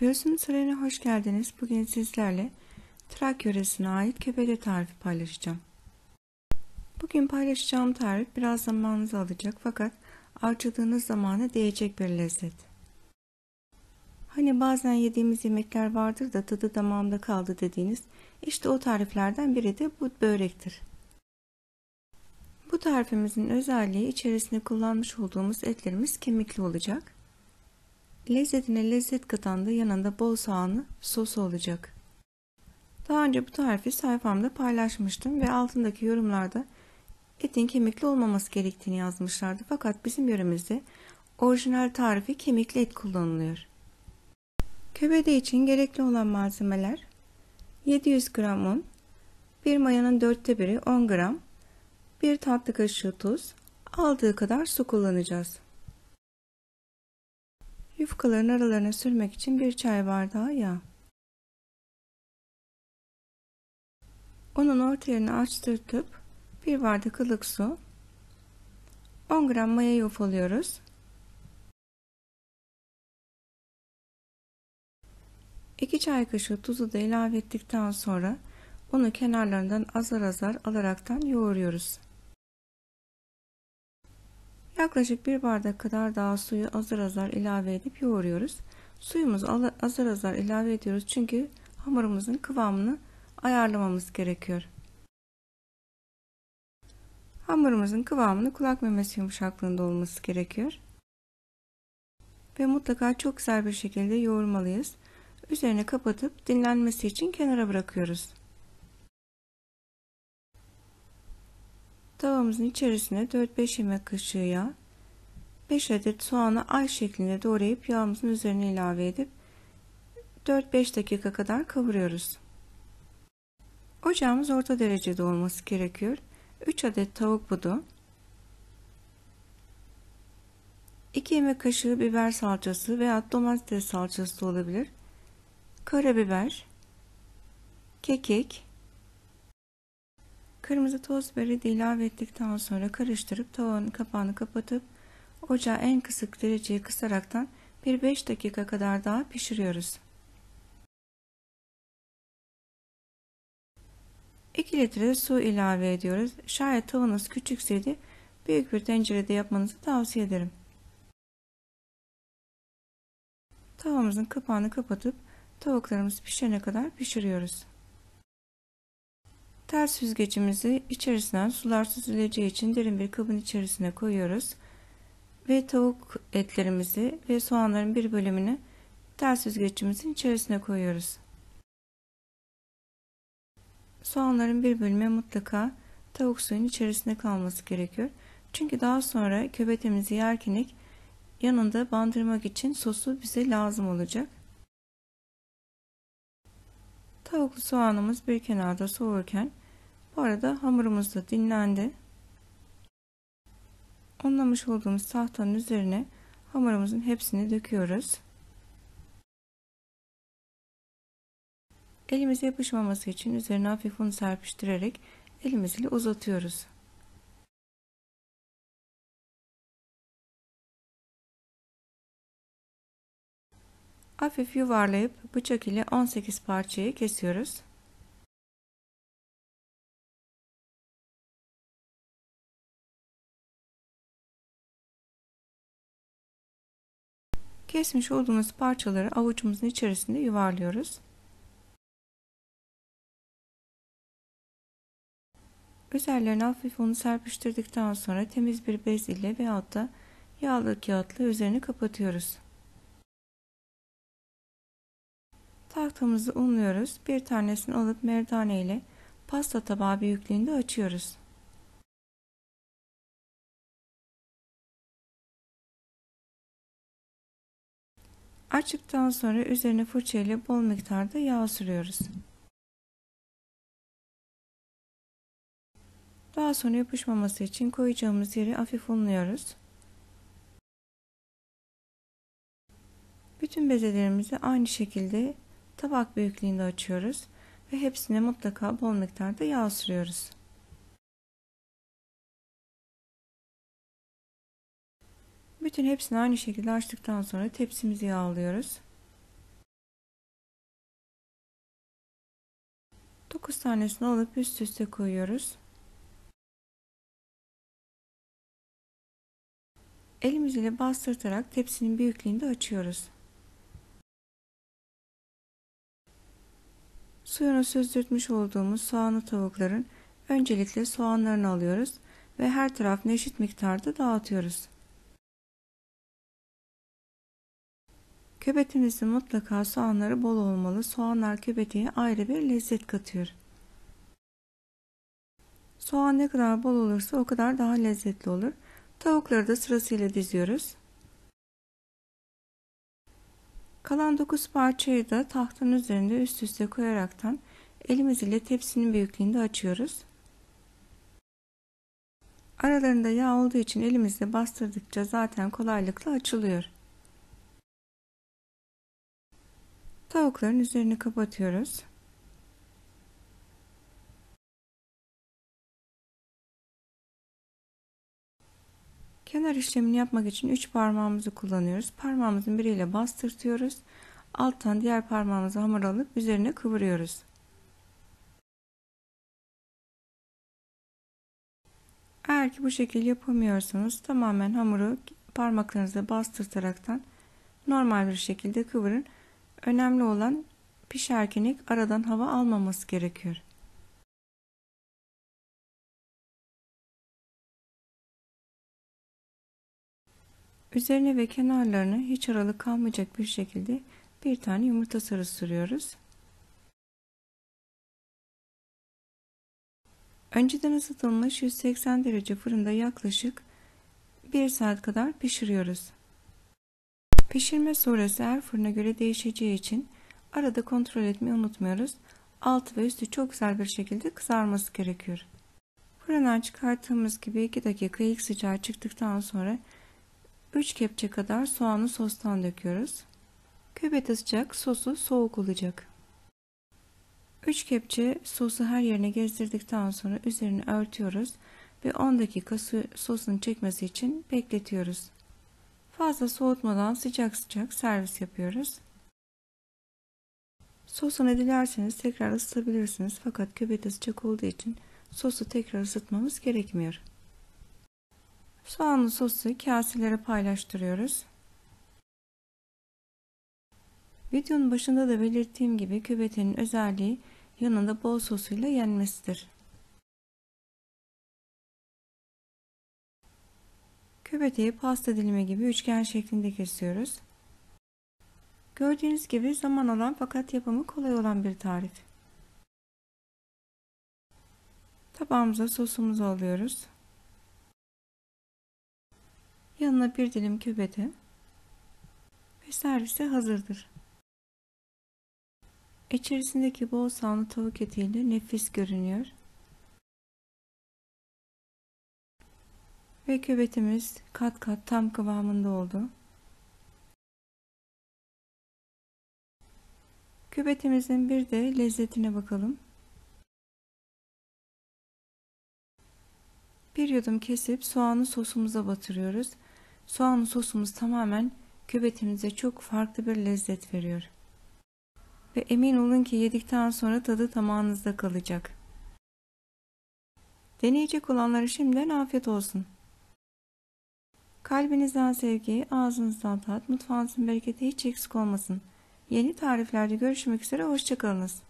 Göğsümün Sarayı'na hoş geldiniz. Bugün sizlerle Trakya yöresine ait kebele tarifi paylaşacağım. Bugün paylaşacağım tarif biraz zamanınızı alacak fakat harcadığınız zamana değecek bir lezzet. Hani bazen yediğimiz yemekler vardır da tadı damağımda kaldı dediğiniz işte o tariflerden biri de bu börektir. Bu tarifimizin özelliği içerisinde kullanmış olduğumuz etlerimiz kemikli olacak Lezzetine lezzet katan da yanında bol soğanlı sosu olacak. Daha önce bu tarifi sayfamda paylaşmıştım ve altındaki yorumlarda etin kemikli olmaması gerektiğini yazmışlardı. Fakat bizim yöremizde orijinal tarifi kemikli et kullanılıyor. Köbede için gerekli olan malzemeler 700 gram un, 1 mayanın dörtte biri 10 gram, 1 tatlı kaşığı tuz, aldığı kadar su kullanacağız. Yufkaların aralarına sürmek için bir çay bardağı yağ. Onun orta yerini açtırtıp bir bardak ılık su, 10 gram maya yufalıyoruz. 2 çay kaşığı tuzu da ilave ettikten sonra onu kenarlarından azar azar alaraktan yoğuruyoruz. Yaklaşık bir bardak kadar daha suyu azar azar ilave edip yoğuruyoruz. Suyumuzu azar azar ilave ediyoruz çünkü hamurumuzun kıvamını ayarlamamız gerekiyor. Hamurumuzun kıvamını kulak memesi yumuşaklığında olması gerekiyor. Ve mutlaka çok güzel bir şekilde yoğurmalıyız. Üzerine kapatıp dinlenmesi için kenara bırakıyoruz. Tavamızın içerisine 4-5 yemek kaşığı yağ, 5 adet soğanı ay şeklinde doğrayıp yağımızın üzerine ilave edip 4-5 dakika kadar kavuruyoruz. Ocağımız orta derecede olması gerekiyor. 3 adet tavuk budu, 2 yemek kaşığı biber salçası veya domates salçası da olabilir. Karabiber, kekik, Kırmızı toz biberi de ilave ettikten sonra karıştırıp tavanın kapağını kapatıp ocağı en kısık dereceye kısaraktan bir 5 dakika kadar daha pişiriyoruz. 2 litre su ilave ediyoruz. Şayet tavanız küçükseydi büyük bir tencerede yapmanızı tavsiye ederim. Tavamızın kapağını kapatıp tavuklarımız pişene kadar pişiriyoruz. Ters süzgecimizi içerisinden sular süzüleceği için derin bir kabın içerisine koyuyoruz. Ve tavuk etlerimizi ve soğanların bir bölümünü ters süzgecimizin içerisine koyuyoruz. Soğanların bir bölümü mutlaka tavuk suyun içerisinde kalması gerekiyor. Çünkü daha sonra köbetemizi yerken yanında bandırmak için sosu bize lazım olacak. Tavuklu soğanımız bir kenarda soğurken bu arada hamurumuz da dinlendi. Onlamış olduğumuz tahtanın üzerine hamurumuzun hepsini döküyoruz. Elimize yapışmaması için üzerine hafif un serpiştirerek elimizle uzatıyoruz. Hafif yuvarlayıp bıçak ile 18 parçayı kesiyoruz. Kesmiş olduğumuz parçaları avucumuzun içerisinde yuvarlıyoruz. Üzerlerine hafif unu serpiştirdikten sonra temiz bir bez ile veyahut da yağlı kağıtla üzerini kapatıyoruz. Tahtamızı unluyoruz. Bir tanesini alıp merdane ile pasta tabağı büyüklüğünde açıyoruz. Açtıktan sonra üzerine fırça ile bol miktarda yağ sürüyoruz. Daha sonra yapışmaması için koyacağımız yeri hafif unluyoruz. Bütün bezelerimizi aynı şekilde tabak büyüklüğünde açıyoruz ve hepsine mutlaka bol miktarda yağ sürüyoruz. Bütün hepsini aynı şekilde açtıktan sonra tepsimizi yağlıyoruz. 9 tanesini alıp üst üste koyuyoruz. Elimiz ile bastırtarak tepsinin büyüklüğünde açıyoruz. Suyunu süzdürtmüş olduğumuz soğanlı tavukların öncelikle soğanlarını alıyoruz ve her tarafına eşit miktarda dağıtıyoruz. Köbetimizin mutlaka soğanları bol olmalı. Soğanlar köbetiğe ayrı bir lezzet katıyor. Soğan ne kadar bol olursa o kadar daha lezzetli olur. Tavukları da sırasıyla diziyoruz. Kalan 9 parçayı da tahtanın üzerinde üst üste koyaraktan elimiz ile tepsinin büyüklüğünde açıyoruz. Aralarında yağ olduğu için elimizle bastırdıkça zaten kolaylıkla açılıyor. Tavukların üzerini kapatıyoruz. Kenar işlemini yapmak için 3 parmağımızı kullanıyoruz. Parmağımızın biriyle bastırtıyoruz. Alttan diğer parmağımızı hamur alıp üzerine kıvırıyoruz. Eğer ki bu şekil yapamıyorsanız tamamen hamuru parmaklarınıza bastırtaraktan normal bir şekilde kıvırın. Önemli olan pişerken aradan hava almaması gerekiyor. Üzerine ve kenarlarını hiç aralık kalmayacak bir şekilde bir tane yumurta sarısı sürüyoruz. Önceden ısıtılmış 180 derece fırında yaklaşık 1 saat kadar pişiriyoruz. Pişirme süresi her fırına göre değişeceği için arada kontrol etmeyi unutmuyoruz. Altı ve üstü çok güzel bir şekilde kızarması gerekiyor. Fırından çıkarttığımız gibi 2 dakika ilk sıcağı çıktıktan sonra 3 kepçe kadar soğanı sostan döküyoruz. Kübet sıcak, sosu soğuk olacak. 3 kepçe sosu her yerine gezdirdikten sonra üzerini örtüyoruz ve 10 dakika sosun çekmesi için bekletiyoruz. Fazla soğutmadan sıcak sıcak servis yapıyoruz. Sosunu dilerseniz tekrar ısıtabilirsiniz fakat kübete sıcak olduğu için sosu tekrar ısıtmamız gerekmiyor. Soğanlı sosu kaselere paylaştırıyoruz. Videonun başında da belirttiğim gibi kübetenin özelliği yanında bol sosuyla yenmesidir. Kübeteyi pasta dilimi gibi üçgen şeklinde kesiyoruz. Gördüğünüz gibi zaman alan fakat yapımı kolay olan bir tarif. Tabağımıza sosumuzu alıyoruz. Yanına bir dilim kübete ve servise hazırdır. İçerisindeki bol soğanlı tavuk etiyle nefis görünüyor. Ve kübetimiz kat kat tam kıvamında oldu. Kübetimizin bir de lezzetine bakalım. Bir yudum kesip soğanı sosumuza batırıyoruz. Soğanlı sosumuz tamamen kübetimize çok farklı bir lezzet veriyor. Ve emin olun ki yedikten sonra tadı tamamınızda kalacak. Deneyecek olanlara şimdiden afiyet olsun. Kalbinizden sevgi, ağzınızdan tat, mutfağınızın bereketi hiç eksik olmasın. Yeni tariflerde görüşmek üzere, hoşçakalınız.